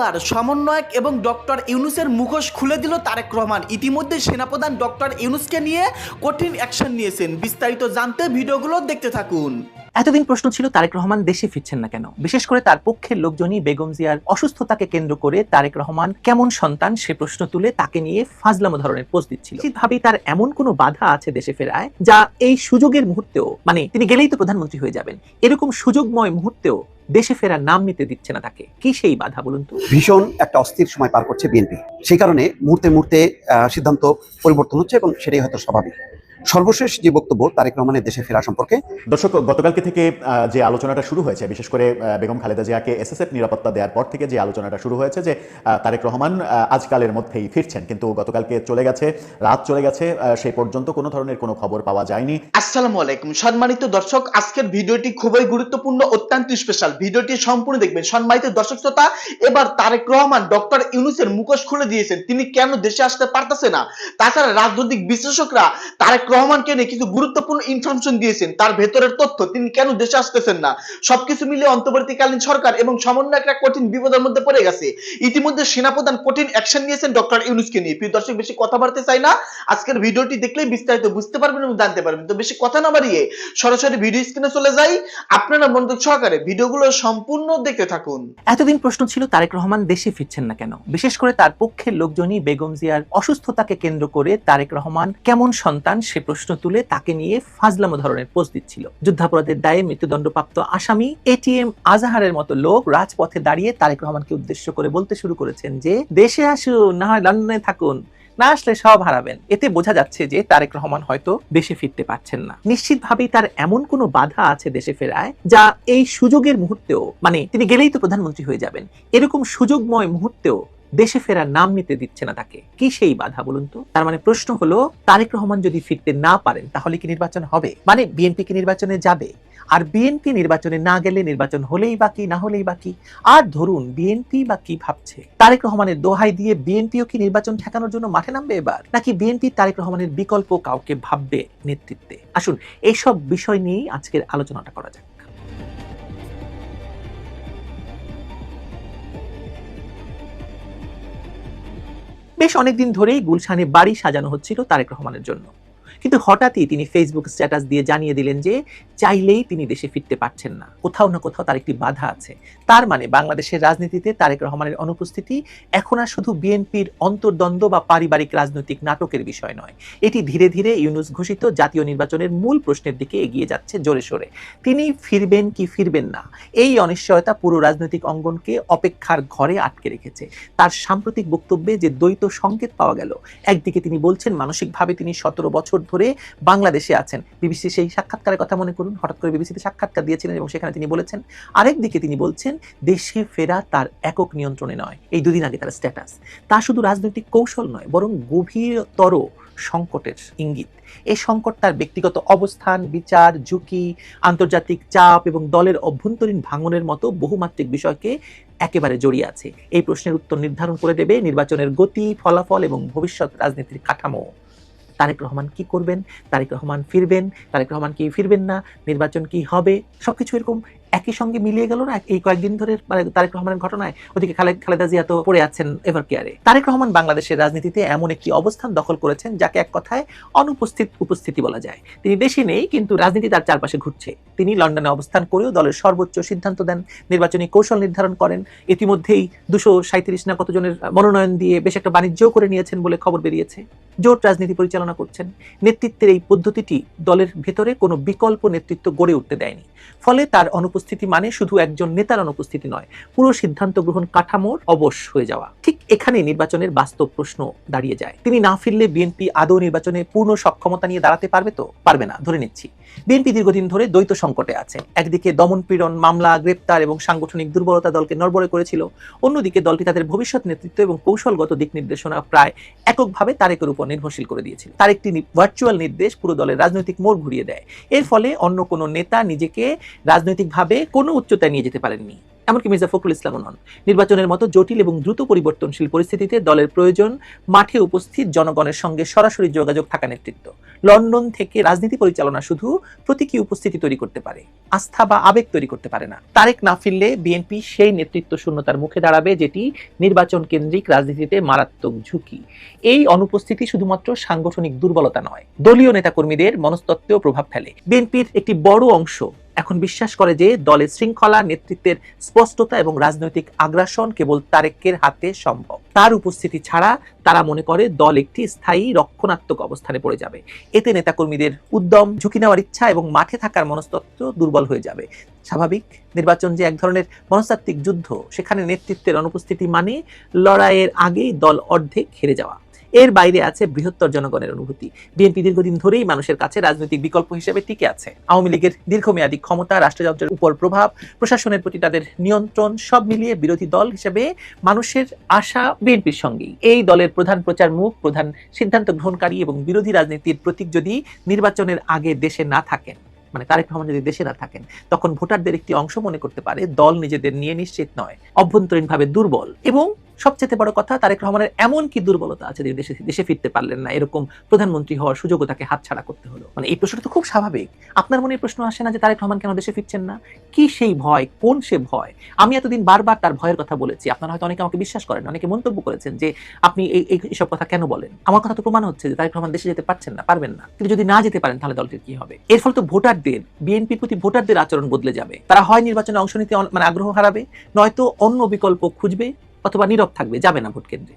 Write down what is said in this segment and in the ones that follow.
এবার সমন্বয়ক এবং ডক্টর ইউনুসের মুখোশ খুলে দিল তারেক রহমান। ইতিমধ্যে সেনাপ্রধান ডক্টর ইউনুসকে নিয়ে কঠিন অ্যাকশন নিয়েছেন। বিস্তারিত জানতে ভিডিওগুলো দেখতে থাকুন। এতদিন প্রশ্ন ছিল, তারেক রহমান দেশে ফিরছেন না কেন? বিশেষ করে তার পক্ষের লোকজনই বেগম জিয়ার অসুস্থতাকে কেন্দ্র করে তারেক রহমান কেমন সন্তান সে প্রশ্ন তুলে তাকে নিয়ে ফাজলামো ধরনের পোস্ট দিচ্ছিল। নিশ্চিতভাবেই তার এমন কোনো বাধা আছে দেশে ফেরায়, যা এই সুযোগের মুহূর্তেও মানে তিনি গেলেই তো প্রধানমন্ত্রী হয়ে যাবেন। এরকম সুযোগময় মুহূর্তেও দেশে ফেরার নাম নিতে দিচ্ছে না তাকে। কি সেই বাধা বলুন তো? ভীষণ একটা অস্থির সময় পার করছে বিএনপি। সেই কারণে মুহূর্তে মুহূর্তে সিদ্ধান্ত পরিবর্তন হচ্ছে এবং সেটাই হয়তো স্বাভাবিক। সর্বশেষ যে বক্তব্য তারেক রহমানের দেশে ফেরা সম্পর্কে। দর্শক গতকালকে থেকে যে আলোচনাটা শুরু হয়েছে বিশেষ করে বেগম খালেদা জিয়াকে এসএসএফ নিরাপত্তা দেওয়ার পর থেকে যে আলোচনাটা শুরু হয়েছে যে তারেক রহমান আজকালের মধ্যেই ফিরছেন। কিন্তু গতকালকে চলে গেছে রাত চলে গেছে সেই পর্যন্ত কোনো ধরনের কোনো খবর পাওয়া যায়নি। আসসালামু আলাইকুম। সম্মানিত দর্শক আজকের ভিডিওটি খুবই গুরুত্বপূর্ণ অত্যন্ত স্পেশাল ভিডিওটি সম্পূর্ণ দেখবেন। সম্মানিত দর্শক শ্রোতা এবার তারেক রহমান ডক্টর ইউনুসের মুখোশ খুলে দিয়েছেন। তিনি কেন দেশে আসতে পারতেছে না? তাছাড়া রাজনৈতিক বিশ্লেষকরা তারেক রহমানকে নিয়ে কিছু গুরুত্বপূর্ণ ইনফরমেশন দিয়েছেন। তার ভেতরের তথ্য তিনি কেন দেশে আসতেছেন না? সবকিছু মিলে অন্তর্বর্তীকালীন সরকার এবং সমন্বয় একটা কঠিন বিপদের মধ্যে পড়ে গেছে। ইতিমধ্যে সেনাপ্রধান কঠিন অ্যাকশন নিয়েছেন ডক্টর ইউনুসকে নিয়ে। প্রিয় দর্শক, বেশি কথা বাড়তে চাই না। আজকের ভিডিওটি দেখলেই বিস্তারিত বুঝতে পারবেন এবং জানতে পারবেন। তো বেশি কথা না বাড়িয়ে সরাসরি ভিডিও স্ক্রিনে চলে যাই। আপনারা মনোযোগ সহকারে ভিডিওগুলো সম্পূর্ণ দেখতে থাকুন। এতদিন প্রশ্ন ছিল, তারেক রহমান দেশে ফিরছেন না কেন? বিশেষ করে তার পক্ষের লোকজনই বেগম জিয়ার অসুস্থতাকে কেন্দ্র করে তারেক রহমান কেমন সন্তান, সে প্রশ্ন তুলে তাকে নিয়ে ফাজলামো ধরনের পোস্ট দিচ্ছিল। যুদ্ধাপরাধের দায়ে মৃত্যুদণ্ডপ্রাপ্ত আসামি এটিএম আজাহারের মতো লোক রাজপথে দাঁড়িয়ে তারেক রহমানকে উদ্দেশ্য করে বলতে শুরু করেছেন যে, দেশে আসুন, না হয় লন্ডনে থাকুন, না আসলে সব হারাবেন। এতে বোঝা যাচ্ছে যে তারেক রহমান হয়তো দেশে ফিরতে পারছেন না। নিশ্চিতভাবেই তার এমন কোনো বাধা আছে দেশে ফেরায়, যা এই সুযোগের মুহূর্তেও মানে তিনি গেলেই তো প্রধানমন্ত্রী হয়ে যাবেন। এরকম সুযোগময় মুহূর্তেও দেশে ফেরার নাম নিতে দিচ্ছে না তাকে। কি সেই বাধা বলুন তো? তার মানে প্রশ্ন হলো, তারেক রহমান যদি ফিরতে না পারেন, তাহলে কি নির্বাচন হবে? মানে বিএনপি কি নির্বাচনে যাবে? আর বিএনপি নির্বাচনে না গেলে নির্বাচন হলেই বাকি না হলেই বাকি আর ধরুন, বিএনপি বা কি ভাবছে? তারেক রহমানের দোহাই দিয়ে বিএনপিও কি নির্বাচন ঠেকানোর জন্য মাঠে নামবে এবার? নাকি বিএনপি তারেক রহমানের বিকল্প কাউকে ভাববে নেতৃত্বে? আসুন, এইসব বিষয় নিয়েই আজকের আলোচনাটা করা যাক। বেশ অনেকদিন ধরেই গুলশানে বাড়ি সাজানো হচ্ছিল তারেক রহমানের জন্য। কিন্তু হঠাৎই তিনি ফেসবুক স্ট্যাটাস দিয়ে জানিয়ে দিলেন যে চাইলেই তিনি দেশে ফিরতে পারছেন না। কোথাও না কোথাও তার একটি বাধা আছে। তার মানে বাংলাদেশের রাজনীতিতে তারেক রহমানের অনুপস্থিতি এখন আর শুধু বিএনপির অন্তর্দ্বন্দ্ব বা পারিবারিক রাজনৈতিক নাটকের বিষয় নয়। এটি ধীরে ধীরে ইউনুস ঘোষিত জাতীয় নির্বাচনের মূল প্রশ্নের দিকে এগিয়ে যাচ্ছে জোরে সোরে। তিনি ফিরবেন কি ফিরবেন না, এই অনিশ্চয়তা পুরো রাজনৈতিক অঙ্গনকে অপেক্ষার ঘরে আটকে রেখেছে। তার সাম্প্রতিক বক্তব্যে যে দ্বৈত সংকেত পাওয়া গেল, একদিকে তিনি বলছেন মানসিকভাবে তিনি সতেরো বছর ধরে বাংলাদেশে আছেন। বিবিসি সেই সাক্ষাৎকারের কথা মনে করুন। হঠাৎ করে বিবিসিতে সাক্ষাৎকার দিয়েছিলেন এবং সেখানে তিনি বলেছেন আরেকদিকে তিনি বলছেন, দেশে ফেরা তার একক নিয়ন্ত্রণে নয়। এই দুদিন আগে তার স্ট্যাটাস তা শুধু রাজনৈতিক কৌশল নয়, বরং গভীরতর সংকটের ইঙ্গিত। এই সংকট তার ব্যক্তিগত অবস্থান, বিচার, ঝুঁকি, আন্তর্জাতিক চাপ এবং দলের অভ্যন্তরীণ ভাঙনের মতো বহুমাত্রিক বিষয়কে একেবারে জড়িয়ে আছে। এই প্রশ্নের উত্তর নির্ধারণ করে দেবে নির্বাচনের গতি, ফলাফল এবং ভবিষ্যৎ রাজনীতির কাঠামো। তারেক রহমান কি করবেন? তারেক রহমান ফিরবেন? তারেক রহমান কি ফিরবেন না? নির্বাচন কি হবে? সবকিছু এরকম একই সঙ্গে মিলিয়ে গেল না? এই কয়েকদিন ধরে মানে তারেক রহমানের ঘটনায় ওদিকে খালেদ জিয়া তো পড়ে আছেন এভার কেয়ারে। তারেক রহমান বাংলাদেশের রাজনীতিতে এমন একটি অবস্থান দখল করেছেন যাকে এক কথায় অনুপস্থিত উপস্থিতি বলা যায়। তিনি দেশে নেই, কিন্তু রাজনীতি তার চারপাশে ঘুরছে। তিনি লন্ডনে অবস্থান করেও দলের সর্বোচ্চ সিদ্ধান্ত দেন, নির্বাচনী কৌশল নির্ধারণ করেন। ইতিমধ্যেই দুশো সাঁত্রিশ না কতজনের মনোনয়ন দিয়ে বেশ একটা বাণিজ্যও করে নিয়েছেন বলে খবর বেরিয়েছে। জোট রাজনীতি পরিচালনা করছেন। নেতৃত্বের এই পদ্ধতিটি দলের ভেতরে কোনো বিকল্প নেতৃত্ব গড়ে উঠতে দেয়নি। ফলে তার অনুপস্থিতি মানে শুধু একজন নেতার অনুপস্থিতি নয়, পুরো সিদ্ধান্ত গ্রহণ কাঠামোর অবশ হয়ে যাওয়া। ঠিক এখানে নির্বাচনের বাস্তব প্রশ্ন দাঁড়িয়ে যায়। তিনি না ফিরলে বিএনপি আদৌ নির্বাচনে পূর্ণ সক্ষমতা নিয়ে দাঁড়াতে পারবে তো? পারবে না, ধরে নিচ্ছি। বিএনপি দীর্ঘদিন ধরে দ্বৈত সংকটে আছে। একদিকে দমন পীড়ন, মামলা, গ্রেপ্তার এবং সাংগঠনিক দুর্বলতা দলকে নড়বড়ে করেছিল। অন্যদিকে দলটি তাদের ভবিষ্যৎ নেতৃত্ব এবং কৌশলগত দিক নির্দেশনা প্রায় এককভাবে তারেকের উপর নির্ভরশীল করে দিয়েছিল। তার একটি ভার্চুয়াল নির্দেশ পুরো দলের রাজনৈতিক মোড় ঘুরিয়ে দেয়। এর ফলে অন্য কোনো নেতা নিজেকে রাজনৈতিকভাবে কোনো উচ্চতায় নিয়ে যেতে পারেননি। এমনকি মির্জা ফখরুল ইসলামও নন। নির্বাচনের মতো জটিল এবং দ্রুত পরিবর্তনশীল পরিস্থিতিতে দলের প্রয়োজন, মাঠে উপস্থিত জনগণের সঙ্গে সরাসরি যোগাযোগ থাকা নেতৃত্ব। লন্ডন থেকে রাজনীতি পরিচালনা শুধু প্রতীকী উপস্থিতি তৈরি করতে পারে, আস্থা বা আবেগ তৈরি করতে পারে না। তারেক না ফিরলে বিএনপি সেই নেতৃত্ব শূন্যতার মুখে দাঁড়াবে যেটি নির্বাচন কেন্দ্রিক রাজনীতিতে মারাত্মক ঝুঁকি। এই অনুপস্থিতি শুধুমাত্র সাংগঠনিক দুর্বলতা নয়, দলীয় নেতাকর্মীদের মনস্তত্ত্বেও প্রভাব ফেলে। বিএনপির একটি বড় অংশ এখন বিশ্বাস করে যে দলের শৃঙ্খলা, নেতৃত্বের স্পষ্টতা এবং রাজনৈতিক আগ্রাসন কেবল তারেকের হাতে সম্ভব। তার উপস্থিতি ছাড়া তারা মনে করে দল একটি স্থায়ী রক্ষণাত্মক অবস্থানে পড়ে যাবে। এতে নেতাকর্মীদের উদ্যম, ঝুঁকি নেওয়ার ইচ্ছা এবং মাঠে থাকার মনস্তত্ত্ব দুর্বল হয়ে যাবে। স্বাভাবিক, নির্বাচন যে এক ধরনের মনস্তাত্ত্বিক যুদ্ধ, সেখানে নেতৃত্বের অনুপস্থিতি মানে লড়াইয়ের আগেই দল অর্ধেক হেরে যাওয়া। এর বাইরে আছে বৃহত্তর জনগণের অনুভূতি। বিএনপি দীর্ঘদিন ধরেই মানুষের কাছে রাজনৈতিক বিকল্প হিসেবে টিকে আছে। আওয়ামী লীগের দীর্ঘমেয়াদী ক্ষমতা, রাষ্ট্রযন্ত্রের উপর প্রভাব, প্রশাসনের প্রতি তাদের নিয়ন্ত্রণ, সব মিলিয়ে বিরোধী দল হিসেবে মানুষের আশা বিএনপির সঙ্গেই। এই দলের প্রধান প্রচার মুখ, প্রধান সিদ্ধান্ত গ্রহণকারী এবং বিরোধী রাজনীতির প্রতীক যদি নির্বাচনের আগে দেশে না থাকেন মানে তারেক রহমান যদি দেশে না থাকেন, তখন ভোটারদের একটি অংশ মনে করতে পারে, দল নিজেদের নিয়ে নিশ্চিত নয়, অভ্যন্তরীণভাবে দুর্বল এবং সবচেয়ে বড় কথা, তারেক রহমানের এমন কি দুর্বলতা আছে যে দেশে দেশে ফিরতে পারলেন না? এরকম প্রধানমন্ত্রী হওয়ার সুযোগও তাকে হাতছাড়া করতে হলো। মানে এই প্রশ্নটা তো খুব স্বাভাবিক। আপনার মনে প্রশ্ন আসে না যে তারেক রহমান কেন দেশে ফিরছেন না? কি সেই ভয়? কোন সে ভয়? আমি এতদিন বারবার তার ভয়ের কথা বলেছি। আপনারা হয়তো অনেকে আমাকে বিশ্বাস করেন, অনেকে মন্তব্য করেছেন যে আপনি এই, এই- এইসব কথা কেন বলেন? আমার কথা তো প্রমাণ হচ্ছে যে তারেক রহমান দেশে যেতে পারছেন না, পারবেন না। কিন্তু যদি না যেতে পারেন, তাহলে দলটির কি হবে? এর ফলে তো ভোটারদের, বিএনপির প্রতি ভোটারদের আচরণ বদলে যাবে। তারা হয় নির্বাচনে অংশ নিতে মানে আগ্রহ হারাবে, নয়তো অন্য বিকল্প খুঁজবে অথবা নীরব থাকবে, যাবে না ভোট কেন্দ্রে।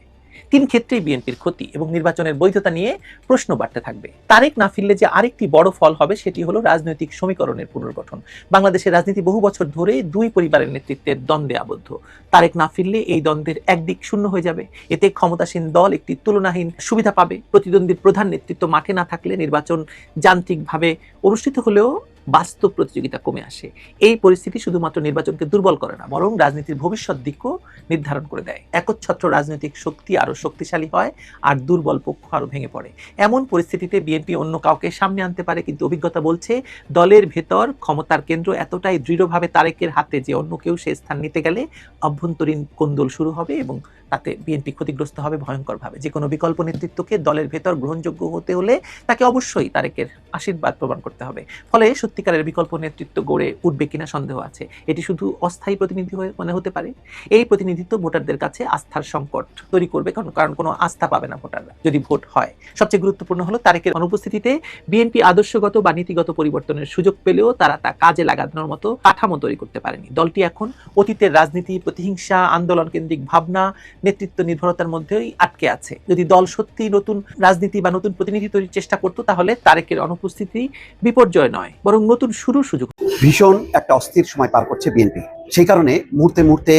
তিন ক্ষেত্রেই বিএনপির ক্ষতি এবং নির্বাচনের বৈধতা নিয়ে প্রশ্ন বাড়তে থাকবে। তারেক না ফিরলে যে আরেকটি বড় ফল হবে সেটি হলো রাজনৈতিক সমীকরণের পুনর্গঠন। বাংলাদেশের রাজনীতি বহু বছর ধরে দুই পরিবারের নেতৃত্বের দ্বন্দ্বে আবদ্ধ। তারেক না ফিরলে এই দ্বন্দ্বের একদিক শূন্য হয়ে যাবে। এতে ক্ষমতাসীন দল একটি তুলনাহীন সুবিধা পাবে। প্রতিদ্বন্দ্বীর প্রধান নেতৃত্ব মাঠে না থাকলে নির্বাচন যান্ত্রিকভাবে অনুষ্ঠিত হলেও বাস্তব প্রতিযোগিতা কমে আসে। এই পরিস্থিতি শুধুমাত্র নির্বাচনকে দুর্বল করে না, বরং রাজনীতির ভবিষ্যৎ দিকও নির্ধারণ করে দেয়। একচ্ছত্র রাজনৈতিক শক্তি আরও শক্তিশালী হয় আর দুর্বল পক্ষ আরও ভেঙে পড়ে। এমন পরিস্থিতিতে বিএনপি অন্য কাউকে সামনে আনতে পারে কিন্তু অভিজ্ঞতা বলছে, দলের ভেতর ক্ষমতার কেন্দ্র এতটাই দৃঢ়ভাবে তারেকের হাতে যে অন্য কেউ সে স্থান নিতে গেলে অভ্যন্তরীণ কোন্দল শুরু হবে এবং তাতে বিএনপি ক্ষতিগ্রস্ত হবে ভয়ঙ্করভাবে। যে কোনো বিকল্প নেতৃত্বকে দলের ভেতর গ্রহণযোগ্য হতে হলে তাকে অবশ্যই তারেকের আশীর্বাদ প্রমাণ করতে হবে। ফলে সত্যিকারের বিকল্প নেতৃত্ব গড়ে উঠবে কিনা সন্দেহ আছে। এটি শুধু অস্থায়ী প্রতিনিধি হয়ে মনে হতে পারে? এই প্রতিনিধিত্ব ভোটারদের কাছে আস্থার সংকট তৈরি করবে, কারণ কারণ কোনো আস্থা পাবে না ভোটাররা যদি ভোট হয়। সবচেয়ে গুরুত্বপূর্ণ হলো তারেকের অনুপস্থিতিতে বিএনপি আদর্শগত বা নীতিগত পরিবর্তনের সুযোগ পেলেও তারা তা কাজে লাগানোর মতো কাঠামো তৈরি করতে পারেনি। দলটি এখন অতীতের রাজনীতি, প্রতিহিংসা, আন্দোলন কেন্দ্রিক ভাবনা, নেতৃত্ব নির্ভরতার মধ্যেই আটকে আছে। যদি দল সত্যি নতুন রাজনীতি বা নতুন প্রতিনিধি তৈরির চেষ্টা করতো, তাহলে তারেকের অনুপস্থিতি বিপর্যয় নয়, বরং নতুন শুরুর সুযোগ। ভীষণ একটা অস্থির সময় পার করছে বিএনপি। সেই কারণে মুহূর্তে মুহূর্তে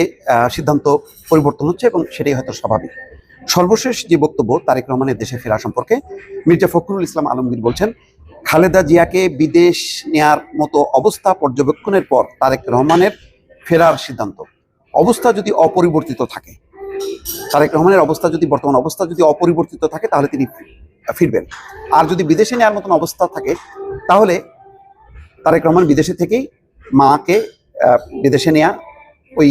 সিদ্ধান্ত পরিবর্তন হচ্ছে এবং সেটাই হয়তো স্বাভাবিক। সর্বশেষ যে বক্তব্য, তারেক রহমানের দেশে ফেরা সম্পর্কে, মির্জা ফখরুল ইসলাম আলমগীর বলছেন, খালেদা জিয়াকে বিদেশ নেয়ার মতো অবস্থা পর্যবেক্ষণের পর তারেক রহমানের ফেরার সিদ্ধান্ত। অবস্থা যদি অপরিবর্তিত থাকে, তারেক রহমানের অবস্থা যদি, বর্তমান অবস্থা যদি অপরিবর্তিত থাকে, তাহলে তিনি ফিরবেন। আর যদি বিদেশে নেওয়ার মতন অবস্থা থাকে, তাহলে তারেক রহমান বিদেশে থেকেই মাকে বিদেশে নেয়া, ওই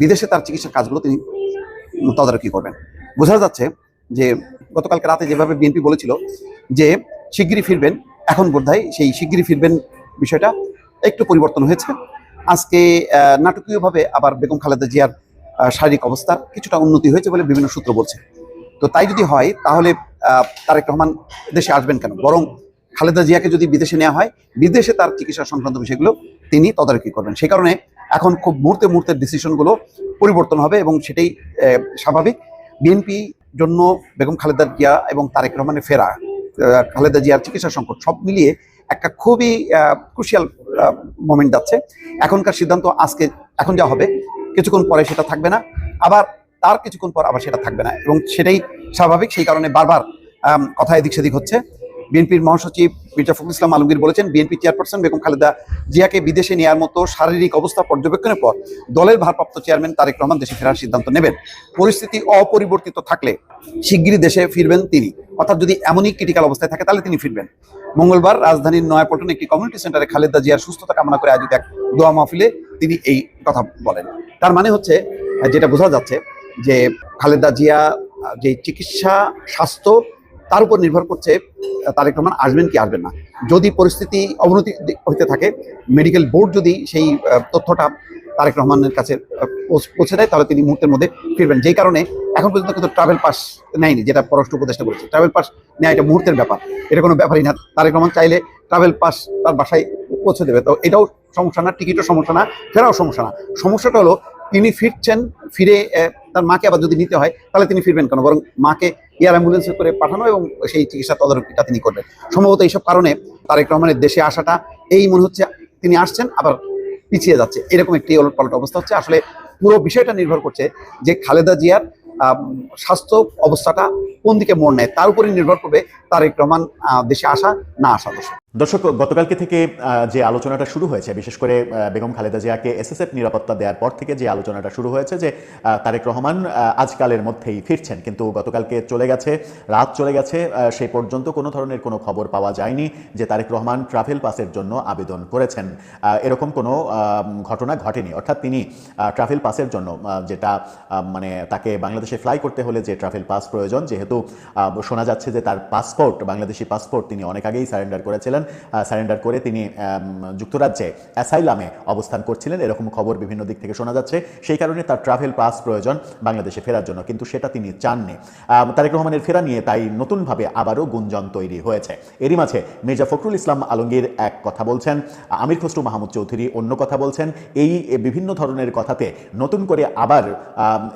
বিদেশে তার চিকিৎসার কাজগুলো তিনি তদারকি করবেন। বোঝা যাচ্ছে যে গতকালকে রাতে যেভাবে বিএনপি বলেছিল যে শিগগিরই ফিরবেন, এখন বোধহয় সেই শিগগিরই ফিরবেন বিষয়টা একটু পরিবর্তন হয়েছে। আজকে নাটকীয়ভাবে আবার বেগম খালেদা জিয়ার শারীরিক অবস্থা কিছুটা উন্নতি হয়েছে বলে বিভিন্ন সূত্র বলছে। তো তাই যদি হয়, তাহলে তারেক রহমান দেশে আসবেন কেন? বরং খালেদা জিয়াকে যদি বিদেশে নেওয়া হয়, বিদেশে তার চিকিৎসা সংক্রান্ত বিষয়গুলো তিনি তদারকি করবেন। সেই কারণে এখন খুব মুহূর্তে মুহূর্তের ডিসিশনগুলো পরিবর্তন হবে এবং সেটাই স্বাভাবিক। বিএনপি জন্য বেগম খালেদা জিয়া এবং তারেক রহমানের ফেরা খালেদা জিয়ার চিকিৎসা সংকট, সব মিলিয়ে একটা খুবই ক্রুশিয়াল মোমেন্ট যাচ্ছে। এখনকার সিদ্ধান্ত আজকে, এখন যা হবে, কিছুক্ষণ পরে সেটা থাকবে না, আবার তার কিছুক্ষণ পর আবার সেটা থাকবে না এবং সেটাই স্বাভাবিক, সেই কারণে বারবার কথা এদিক সেদিক হচ্ছে। বিএনপির মহাসচিব মির্জা ফখরুল ইসলাম আলমগীর বলেছেন, বিএনপি চেয়ারপারসন বেগম খালেদা জিয়াকে বিদেশে নেওয়ার মতো শারীরিক অবস্থা পর্যবেক্ষণের পর দলের ভারপ্রাপ্ত চেয়ারম্যান তারেক রহমান দেশে ফেরার সিদ্ধান্ত নেবেন। পরিস্থিতি অপরিবর্তিত থাকলে শিগগিরই দেশে ফিরবেন তিনি। অর্থাৎ যদি এমনই ক্রিটিক্যাল অবস্থায় থাকে, তাহলে তিনি ফিরবেন। মঙ্গলবার রাজধানীর নয়াপল্টনে একটি কমিউনিটি সেন্টারে খালেদা জিয়ার সুস্থতা কামনা করে আয়োজিত এক দোয়া মাহফিলে তিনি এই কথা বলেন। তার মানে হচ্ছে, যেটা বোঝা যাচ্ছে যে খালেদা জিয়া যে চিকিৎসা, স্বাস্থ্য তার উপর নির্ভর করছে তারেক রহমান আসবেন কি আসবেন না। যদি পরিস্থিতি অবনতি হতে থাকে মেডিকেল বোর্ড যদি সেই তথ্যটা তারেক রহমানের কাছে পৌঁছে দেয়, তাহলে তিনি মুহূর্তের মধ্যে ফিরবেন। যেই কারণে এখন পর্যন্ত কিন্তু ট্রাভেল পাস নেয়নি, যেটা পররাষ্ট্র উপদেষ্টা বলেছে। ট্রাভেল পাস নেওয়া এটা মুহূর্তের ব্যাপার। এটা কোনো ব্যাপারই না। তারেক রহমান চাইলে ট্রাভেল পাস তার বাসায় পৌঁছে দেবে। তো এটাও সমস্যা না টিকিটও সমস্যা না, ফেরাও সমস্যা না। সমস্যাটা হলো তিনি ফিরছেন, ফিরে তার মাকে আবার যদি নিতে হয়, তাহলে তিনি ফিরবেন কেন? বরং মাকে এয়ার অ্যাম্বুলেন্সে করে পাঠানো এবং সেই চিকিৎসা তদারকিটা তিনি করবেন সম্ভবত এইসব কারণে তারেক রহমানের দেশে আসাটা এই মনে হচ্ছে তিনি আসছেন, আবার পিছিয়ে যাচ্ছে। এরকম একটি ওলট পালট অবস্থা হচ্ছে। আসলে পুরো বিষয়টা নির্ভর করছে যে খালেদা জিয়ার স্বাস্থ্য অবস্থাটা কোন দিকে মোড় নেয়, তার উপরে নির্ভর করবে তারেক রহমান দেশে আসা, না আসা দর্শক। দর্শক, গতকালকে থেকে যে আলোচনাটা শুরু হয়েছে, বিশেষ করে বেগম খালেদা জিয়াকে এসএসএফ নিরাপত্তা দেওয়ার পর থেকে যে আলোচনাটা শুরু হয়েছে যে তারেক রহমান আজকালের মধ্যেই ফিরছেন। কিন্তু গতকালকে চলে গেছে, রাত চলে গেছে সেই পর্যন্ত কোনো ধরনের কোনো খবর পাওয়া যায়নি যে তারেক রহমান ট্রাভেল পাসের জন্য আবেদন করেছেন। এরকম কোনো ঘটনা ঘটেনি। অর্থাৎ তিনি ট্রাভেল পাসের জন্য যেটা মানে তাকে বাংলাদেশে ফ্লাই করতে হলে যে ট্রাভেল পাস প্রয়োজন, যেহেতু শোনা যাচ্ছে যে তার পাসপোর্ট, বাংলাদেশি পাসপোর্ট তিনি অনেক আগেই সারেন্ডার করেছিলেন। সারেন্ডার করে তিনি যুক্তরাজ্যে অ্যাসাইলামে অবস্থান করছিলেন। এরকম খবর বিভিন্ন দিক থেকে শোনা যাচ্ছে। সেই কারণে তার ট্রাভেল পাস প্রয়োজন বাংলাদেশে ফেরার জন্য কিন্তু সেটা তিনি চাননি। তারেক রহমানের ফেরা নিয়ে তাই নতুনভাবে আবারও গুঞ্জন তৈরি হয়েছে। এরই মাঝে মির্জা ফখরুল ইসলাম আলমগীর এক কথা বলছেন আমির খসরু মাহমুদ চৌধুরী অন্য কথা বলছেন। এই বিভিন্ন ধরনের কথাতে নতুন করে আবার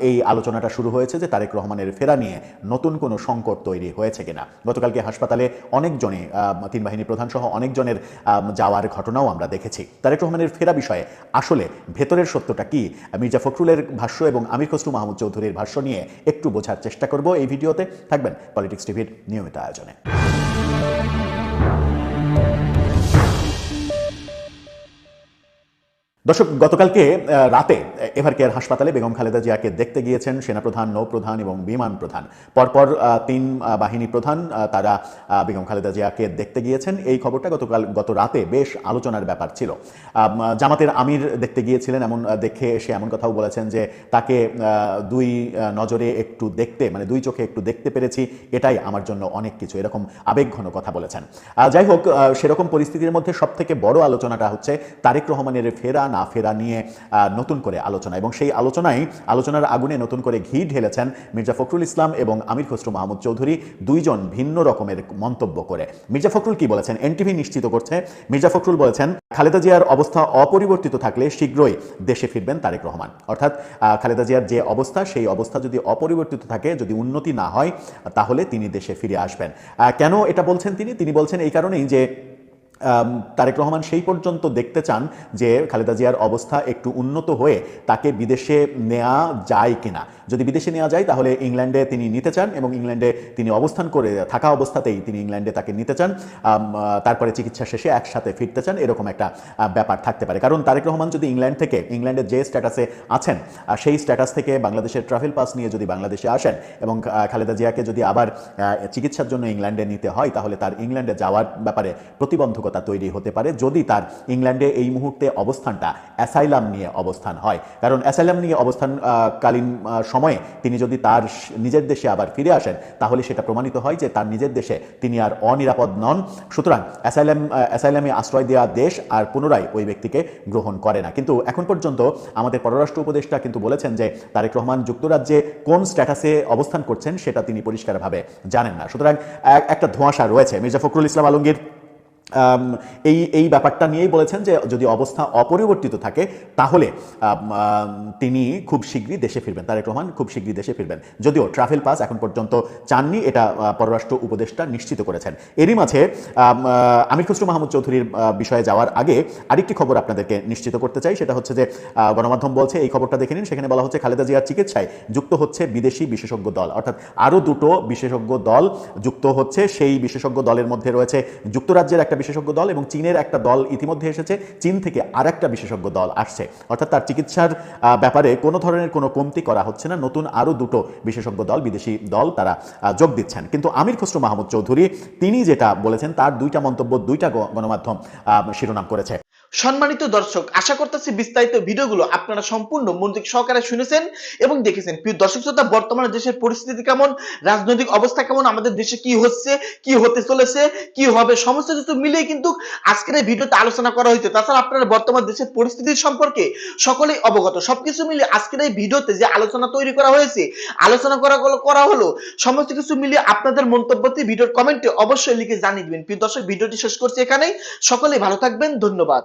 এই আলোচনাটা শুরু হয়েছে যে তারেক রহমানের ফেরা নিয়ে নতুন কোনো সংকট তৈরি হয়েছে কিনা। গতকালকে হাসপাতালে অনেকজনই আম, তিন বাহিনী প্রধান সহ অনেকজনের যাওয়ার ঘটনাও আমরা দেখেছি। তারেক রহমানের ফেরা বিষয়ে আসলে ভেতরের সত্যটা কি? মির্জা ফখরুলের ভাষ্য এবং আমির খসরু মাহমুদ চৌধুরীর ভাষ্য নিয়ে একটু বোঝার চেষ্টা করব এই ভিডিওতে। থাকবেন পলিটিক্স টিভির নিয়মিত আয়োজনে। দর্শক, গতকালকে রাতে এভার কেয়ার হাসপাতালে বেগম খালেদা জিয়াকে দেখতে গিয়েছেন সেনাপ্রধান, নৌপ্রধান এবং বিমান প্রধান। পরপর তিন বাহিনী প্রধান তারা বেগম খালেদা জিয়াকে দেখতে গিয়েছেন। এই খবরটা গতকাল, গত রাতে বেশ আলোচনার ব্যাপার ছিল। জামাতের আমির দেখতে গিয়েছিলেন, এমন দেখে এসে এমন কথাও বলেছেন যে তাকে দুই নজরে একটু দেখতে মানে দুই চোখে একটু দেখতে পেরেছি, এটাই আমার জন্য অনেক কিছু, এরকম আবেগঘন কথা বলেছেন। যাই হোক সেরকম পরিস্থিতির মধ্যে সব থেকে বড় আলোচনাটা হচ্ছে তারেক রহমানের ফেরা না ফেরা নিয়ে নতুন করে আলোচনা। এবং সেই আলোচনায়, আলোচনার আগুনে নতুন করে ঘি ঢেলেছেন মির্জা ফখরুল ইসলাম এবং আমির খসরু মাহমুদ চৌধুরী, দুইজন ভিন্ন রকমের মন্তব্য করে। মির্জা ফখরুল কি বলেছেন? এনটিভি নিশ্চিত করছে। মির্জা ফখরুল বলেছেন, খালেদা জিয়ার অবস্থা অপরিবর্তিত থাকলে শীঘ্রই দেশে ফিরবেন তারেক রহমান। অর্থাৎ খালেদা জিয়ার যে অবস্থা, সেই অবস্থা যদি অপরিবর্তিত থাকে, যদি উন্নতি না হয়, তাহলে তিনি দেশে ফিরে আসবেন। কেন এটা বলছেন তিনি? তিনি বলছেন এই কারণেই যে তারেক রহমান সেই পর্যন্ত দেখতে চান যে খালেদা জিয়ার অবস্থা একটু উন্নত হয়ে তাকে বিদেশে নেওয়া যায় কিনা। যদি বিদেশে নেওয়া যায়, তাহলে ইংল্যান্ডে তিনি নিতে চান এবং ইংল্যান্ডে তিনি অবস্থান করে, থাকা অবস্থাতেই তিনি ইংল্যান্ডে তাকে নিতে চান। তারপরে চিকিৎসা শেষে একসাথে ফিরতে চান, এরকম একটা ব্যাপার থাকতে পারে। কারণ তারেক রহমান যদি ইংল্যান্ড থেকে ইংল্যান্ডের যে স্ট্যাটাসে আছেন সেই স্ট্যাটাস থেকে বাংলাদেশের ট্রাভেল পাস নিয়ে যদি বাংলাদেশে আসেন এবং খালেদা জিয়াকে যদি আবার চিকিৎসার জন্য ইংল্যান্ডে নিতে হয়, তাহলে তার ইংল্যান্ডে যাওয়ার ব্যাপারে প্রতিবন্ধকতা তৈরি হতে পারে যদি তার ইংল্যান্ডে এই মুহূর্তে অবস্থানটা অ্যাসাইলাম নিয়ে অবস্থান হয়। কারণ অ্যাসাইলাম নিয়ে অবস্থান আহ, কালীন আহ, সময়ে তিনি যদি তার নিজের দেশে আবার ফিরে আসেন তাহলে সেটা প্রমাণিত হয় যে তার নিজের দেশে তিনি আর অনিরাপদ নন। সুতরাং অ্যাসাইলাম অ্যাসাইলামে আশ্রয় দেওয়া দেশ আর পুনরায় ওই ব্যক্তিকে গ্রহণ করে না। কিন্তু এখন পর্যন্ত আমাদের পররাষ্ট্র উপদেষ্টা কিন্তু বলেছেন যে তারেক রহমান যুক্তরাজ্যে কোন স্ট্যাটাসে অবস্থান করছেন সেটা তিনি পরিষ্কারভাবে জানেন না। সুতরাং এক- একটা ধোঁয়াশা রয়েছে। মির্জা ফখরুল ইসলাম আলমগীর এই এই ব্যাপারটা নিয়েই বলেছেন যে যদি অবস্থা অপরিবর্তিত থাকে, তাহলে তিনি খুব শীঘ্রই দেশে ফিরবেন। তারেক রহমান খুব শীঘ্রই দেশে ফিরবেন। যদিও ট্রাভেল পাস এখন পর্যন্ত চাননি, এটা পররাষ্ট্র উপদেষ্টা নিশ্চিত করেছেন। এরই মাঝে আমির খসরু মাহমুদ চৌধুরীর বিষয়ে যাওয়ার আগে আরেকটি খবর আপনাদেরকে নিশ্চিত করতে চাই। সেটা হচ্ছে যে গণমাধ্যম বলছে, এই খবরটা দেখে নিন। সেখানে বলা হচ্ছে, খালেদা জিয়ার চিকিৎসায় যুক্ত হচ্ছে বিদেশি বিশেষজ্ঞ দল। অর্থাৎ আরও দুটো বিশেষজ্ঞ দল যুক্ত হচ্ছে। সেই বিশেষজ্ঞ দলের মধ্যে রয়েছে যুক্তরাজ্যের একটা বিশেষজ্ঞ দল এবং চীনের একটা দল ইতিমধ্যে এসেছে। চীন থেকে আর একটা বিশেষজ্ঞ দল আসছে। অর্থাৎ তার চিকিৎসার ব্যাপারে কোনো ধরনের কোনো কমতি করা হচ্ছে না। নতুন আরও দুটো বিশেষজ্ঞ দল, বিদেশি দল তারা যোগ দিচ্ছেন। কিন্তু আমির খসরু মাহমুদ চৌধুরী, তিনি যেটা বলেছেন, তার দুইটা মন্তব্য, দুইটা গণমাধ্যম শিরোনাম করেছে। সম্মানিত দর্শক, আশা করতেছি বিস্তারিত ভিডিওগুলো আপনারা সম্পূর্ণ মনোযোগ সহকারে শুনেছেন এবং দেখেছেন। প্রিয় দর্শক শ্রোতা, বর্তমানে দেশের পরিস্থিতি কেমন? রাজনৈতিক অবস্থা কেমন? আমাদের দেশে কি হচ্ছে? কি হতে চলেছে? কি হবে? সমস্ত কিছু মিলিয়ে কিন্তু আজকের এই ভিডিওতে আলোচনা করা হয়েছে। তাছাড়া আপনারা বর্তমান দেশের পরিস্থিতি সম্পর্কে সকলেই অবগত। সবকিছু মিলিয়ে আজকের এই ভিডিওতে যে আলোচনা তৈরি করা হয়েছে, আলোচনা করা করা হলো, সমস্ত কিছু মিলিয়ে আপনাদের মন্তব্যটি ভিডিওর কমেন্টে অবশ্যই লিখে জানিয়ে দিবেন। প্রিয় দর্শক, ভিডিওটি শেষ করছি এখানেই। সকলেই ভালো থাকবেন। ধন্যবাদ।